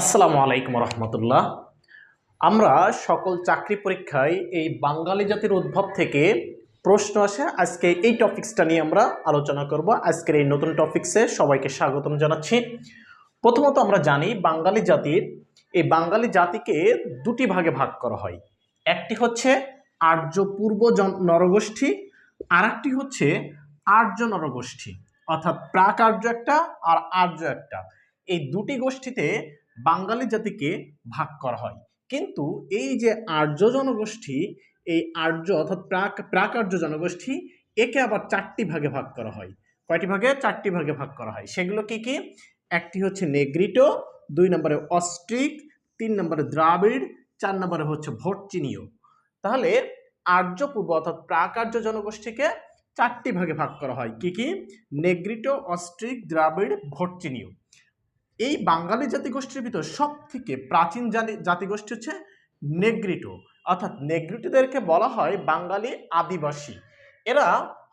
আসসালামু আলাইকুম রহমতুল্লাহ। আমরা সকল চাকরি পরীক্ষায় এই বাঙালি জাতির উদ্ভব থেকে প্রশ্ন আসে। আজকে এই টপিক্সটা নিয়ে আমরা আলোচনা করব। আজকের এই নতুন টপিক্সে সবাইকে স্বাগতম জানাচ্ছি। প্রথমত আমরা জানি, বাঙালি জাতির, এই বাঙালি জাতিকে দুটি ভাগে ভাগ করা হয়। একটি হচ্ছে আর্য পূর্ব নরগোষ্ঠী আর একটি হচ্ছে আর্য নরগোষ্ঠী। অর্থাৎ প্রাক আর্য একটা আর আর্য একটা। এই দুটি গোষ্ঠীতে বাঙালি জাতিকে ভাগ করা হয়। কিন্তু এই যে আর্য জনগোষ্ঠী, এই আর্য অর্থাৎ প্রাক প্রাক আর্য জনগোষ্ঠী, একে আবার চারটি ভাগে ভাগ করা হয়। কয়টি ভাগে? চারটি ভাগে ভাগ করা হয়। সেগুলো কি কি? একটি হচ্ছে নেগ্রিটো, দুই নম্বরে অস্ট্রিক, তিন নম্বরে দ্রাবিড়, চার নম্বরে হচ্ছে ভোটচিনীয় তাহলে আর্য পূর্ব অর্থাৎ প্রাক আর্য জনগোষ্ঠীকে চারটি ভাগে ভাগ করা হয়। কি কি? নেগ্রিটো, অস্ট্রিক, দ্রাবিড় ভোটচিনীয় এই বাঙালি জাতিগোষ্ঠীর ভিতর সব থেকে প্রাচীন জাতি, জাতিগোষ্ঠী হচ্ছে নেগ্রিটো। অর্থাৎ নেগ্রিটোদেরকে বলা হয় বাঙালি আদিবাসী। এরা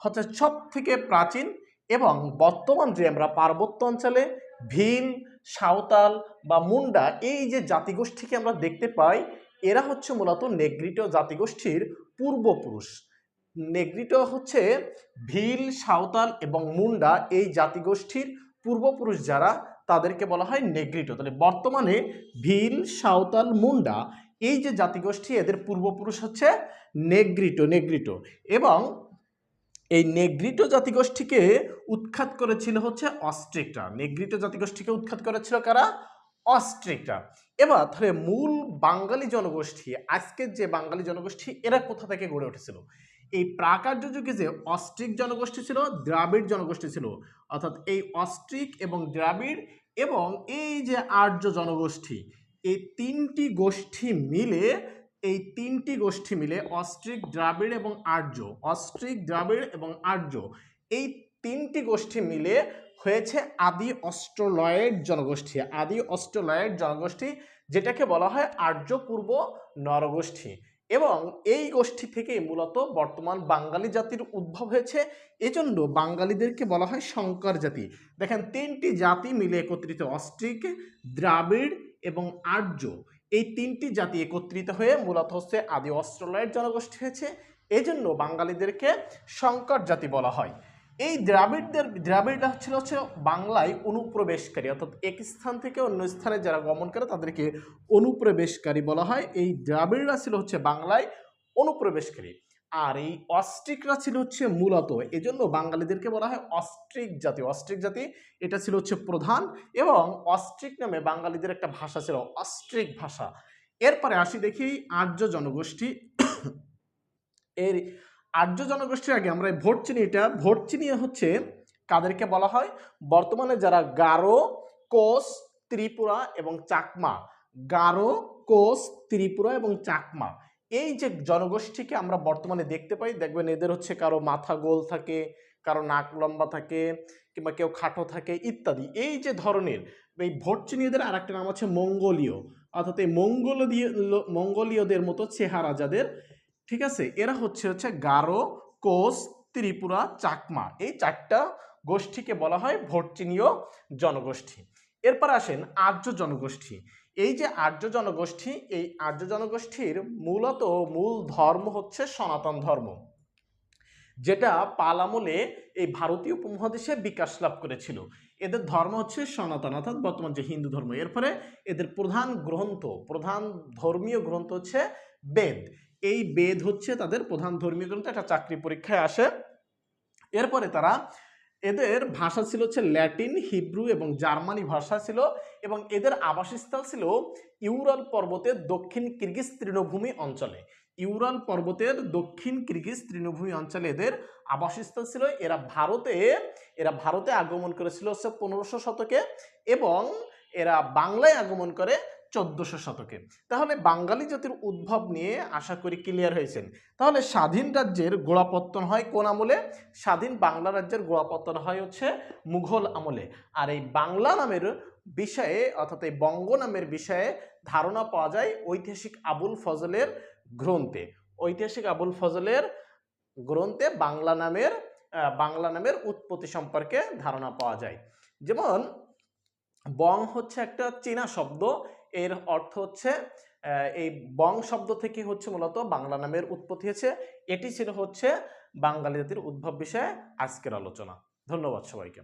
হচ্ছে সব থেকে প্রাচীন এবং বর্তমান যে আমরা পার্বত্য অঞ্চলে ভিল, সাঁওতাল বা মুন্ডা এই যে জাতিগোষ্ঠীকে আমরা দেখতে পাই, এরা হচ্ছে মূলত নেগ্রিটো জাতিগোষ্ঠীর পূর্বপুরুষ। নেগ্রিটো হচ্ছে ভিল, সাঁওতাল এবং মুন্ডা এই জাতিগোষ্ঠীর পূর্বপুরুষ যারা, তাদেরকে বলা হয় নেগ্রিটো। তাহলে বর্তমানে ভিল, সাঁওতাল, মুন্ডা এই যে জাতিগোষ্ঠী, এদের পূর্বপুরুষ হচ্ছে নেগ্রিটো নেগ্রিটো। এবং এই নেগ্রিটো জাতিগোষ্ঠীকে উৎখাত করেছিল হচ্ছে অস্ট্রিকরা। নেগ্রিটো জাতিগোষ্ঠীকে উৎখাত করেছিল কারা? অস্ট্রিকরা। এবার তাহলে মূল বাঙালি জনগোষ্ঠী, আজকের যে বাঙালি জনগোষ্ঠী, এরা কোথা থেকে গড়ে উঠেছিল? এই প্রাকার্য যুগে যে অস্ট্রিক জনগোষ্ঠী ছিল, দ্রাবিড় জনগোষ্ঠী ছিল, অর্থাৎ এই অস্ট্রিক এবং দ্রাবিড় এবং এই যে আর্য জনগোষ্ঠী, এই তিনটি গোষ্ঠী মিলে, এই তিনটি গোষ্ঠী মিলে অস্ট্রিক, দ্রাবিড় এবং আর্য, অস্ট্রিক, দ্রাবিড় এবং আর্য, এই তিনটি গোষ্ঠী মিলে হয়েছে আদি অস্ট্রলয়েড জনগোষ্ঠী। আদি অস্ট্রলয়েড জনগোষ্ঠী যেটাকে বলা হয় আর্য পূর্ব নরগোষ্ঠী। এবং এই গোষ্ঠী থেকেই মূলত বর্তমান বাঙালি জাতির উদ্ভব হয়েছে। এজন্য বাঙালিদেরকে বলা হয় শঙ্কর জাতি। দেখেন, তিনটি জাতি মিলে একত্রিত অস্ট্রিক দ্রাবিড় এবং আর্য। এই তিনটি জাতি একত্রিত হয়ে মূলত হচ্ছে আদি অস্ট্রেলিয়ার জনগোষ্ঠী হয়েছে। এজন্য বাঙালিদেরকে শঙ্কর জাতি বলা হয়। এই দ্রাবিড়দের, দ্রাবিড়রা ছিল হচ্ছে বাংলায় অনুপ্রবেশকারী। অর্থাৎ এক স্থান থেকে অন্য স্থানে যারা গমন করে তাদেরকে অনুপ্রবেশকারী বলা হয়। এই দ্রাবিড়রা ছিল হচ্ছে বাংলায় অনুপ্রবেশকারী। আর এই অস্ট্রিকরা ছিল হচ্ছে মূলত, এজন্য বাঙালিদেরকে বলা হয় অস্ট্রিক জাতি। অস্ট্রিক জাতি, এটা ছিল হচ্ছে প্রধান এবং অস্ট্রিক নামে বাঙালিদের একটা ভাষা ছিল, অস্ট্রিক ভাষা। এরপরে আসি দেখি আর্য জনগোষ্ঠী। এর আর্য জনগোষ্ঠীর আগে আমরা এই ভোট চিনি, এটা ভোট চিনি হচ্ছে কাদেরকে বলা হয়? বর্তমানে যারা গারো কোস ত্রিপুরা এবং চাকমা। গারো কোস ত্রিপুরা এবং চাকমা। এই যে জনগোষ্ঠীকে আমরা বর্তমানে দেখতে পাই, দেখবেন এদের হচ্ছে কারও মাথা গোল থাকে, কারও নাক লম্বা থাকে কিংবা কেউ খাটো থাকে ইত্যাদি। এই যে ধরনের, এই ভোটচিনীয়দের আর একটা নাম হচ্ছে মঙ্গোলীয়। অর্থাৎ এই মঙ্গোলীয় মঙ্গোলীয়দের মতো চেহারা যাদের ঠিক আছে? এরা হচ্ছে হচ্ছে গারো কোস ত্রিপুরা, চাকমা। এই চারটা গোষ্ঠীকে বলা হয় ভোটচিনীয় জনগোষ্ঠী। এরপর আসেন আর্য জনগোষ্ঠী। এই যে আর্য জনগোষ্ঠী, এই আর্য জনগোষ্ঠীর মূলত মূল ধর্ম হচ্ছে সনাতন ধর্ম, যেটা পাল আমলে এই ভারতীয় উপমহাদেশে বিকাশ লাভ করেছিল। এদের ধর্ম হচ্ছে সনাতন, অর্থাৎ বর্তমান যে হিন্দু ধর্ম। এরপরে এদের প্রধান গ্রন্থ, প্রধান ধর্মীয় গ্রন্থ হচ্ছে বেদ। এই বেদ হচ্ছে তাদের প্রধান ধর্মীয় গ্রন্থ, একটা চাকরি পরীক্ষায় আসে। এরপরে তারা এদের ভাষা ছিল হচ্ছে ল্যাটিন, হিব্রু এবং জার্মানি ভাষা ছিল এবং এদের আবাসস্থল ছিল ইউরাল পর্বতের দক্ষিণ কিরগিজ তৃণভূমি অঞ্চলে। ইউরাল পর্বতের দক্ষিণ কিরগিজ তৃণভূমি অঞ্চলে এদের আবাসস্থল ছিল। এরা ভারতে এরা ভারতে আগমন করেছিল হচ্ছে পনেরোশো শতকে এবং এরা বাংলায় আগমন করে চোদ্দশো শতকে। তাহলে বাঙালি জাতির উদ্ভব নিয়ে আশা করি ক্লিয়ার হয়েছেন। তাহলে স্বাধীন রাজ্যের গোড়াপত্তন হয় কোন আমলে? স্বাধীন বাংলা রাজ্যের গোড়াপত্তন হয় হচ্ছে মুঘল আমলে। আর এই বাংলা নামের বিষয়ে অর্থাৎ এই বঙ্গ নামের বিষয়ে ধারণা পাওয়া যায় ঐতিহাসিক আবুল ফজলের গ্রন্থে। ঐতিহাসিক আবুল ফজলের গ্রন্থে বাংলা নামের বাংলা নামের উৎপত্তি সম্পর্কে ধারণা পাওয়া যায়। যেমন, বং হচ্ছে একটা চীনা শব্দ এর অর্থ হচ্ছে এই বং শব্দ থেকে হচ্ছে মূলত বাংলা নামের উৎপত্তি হয়েছে। এটি ছিল হচ্ছে বাঙালি জাতির উদ্ভব বিষয়ে আজকের আলোচনা। ধন্যবাদ সবাইকে।